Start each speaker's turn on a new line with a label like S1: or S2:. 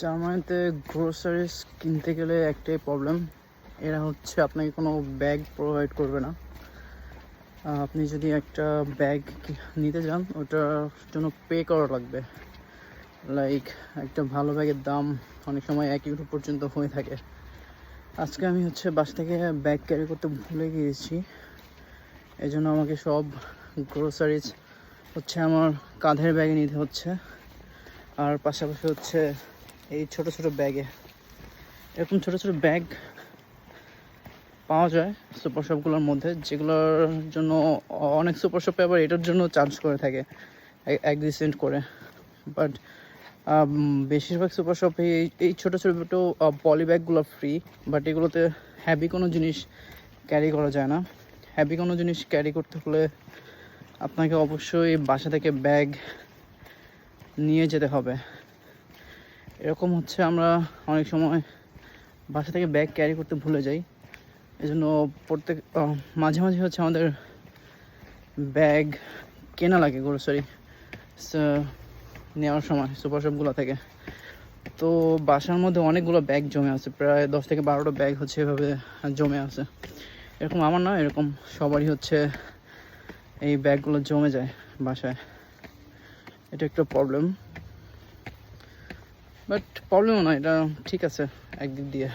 S1: জার্মানিতে গ্রোসারিজ কিনতে গেলে একটাই প্রবলেম এরা হচ্ছে আপনাকে কোনো ব্যাগ প্রোভাইড করবে না। আপনি যদি একটা ব্যাগ নিতে যান ওটার জন্য পে করা লাগবে। লাইক একটা ভালো ব্যাগের দাম অনেক সময় এক ইউরো পর্যন্ত হয়ে থাকে। আজকে আমি হচ্ছে বাস থেকে ব্যাগ ক্যারি করতে ভুলে গিয়েছি। এই জন্য আমাকে সব গ্রোসারিজ হচ্ছে আমার কাঁধের ব্যাগে নিতে হচ্ছে। আর পাশাপাশি হচ্ছে এই ছোট ছোট ব্যাগে। এরকম ছোট ছোট ব্যাগ পাওয়া যায় সুপার শপগুলোর মধ্যে, যেগুলোর জন্য অনেক সুপার শপে আবার এটার জন্য চার্জ করে থাকে এক দুই সেন্ট করে। বাট বেশিরভাগ সুপার শপে এই এই ছোটো ছোটো পলি ব্যাগগুলো ফ্রি বাট এগুলোতে হ্যাভি কোনো জিনিস ক্যারি করা যায় না। হ্যাভি কোনো জিনিস ক্যারি করতে হলে আপনাকে অবশ্যই বাসা থেকে ব্যাগ নিয়ে যেতে হবে। এরকম হচ্ছে আমরা অনেক সময় বাসা থেকে ব্যাগ ক্যারি করতে ভুলে যাই। এই জন্য প্রত্যেক মাঝে মাঝে হচ্ছে আমাদের ব্যাগ কেনা লাগে গ্রোসারি নেওয়ার সময় সুপার শপগুলো থেকে। তো বাসার মধ্যে অনেকগুলো ব্যাগ জমে আছে, প্রায় দশ থেকে বারোটা ব্যাগ হচ্ছে এভাবে জমে আছে। এরকম আমার না এরকম সবারই হচ্ছে এই ব্যাগগুলো জমে যায় বাসায়। এটা একটা প্রবলেম বাট প্রবলেমও না এটা ঠিক আছে একদিক দিয়ে।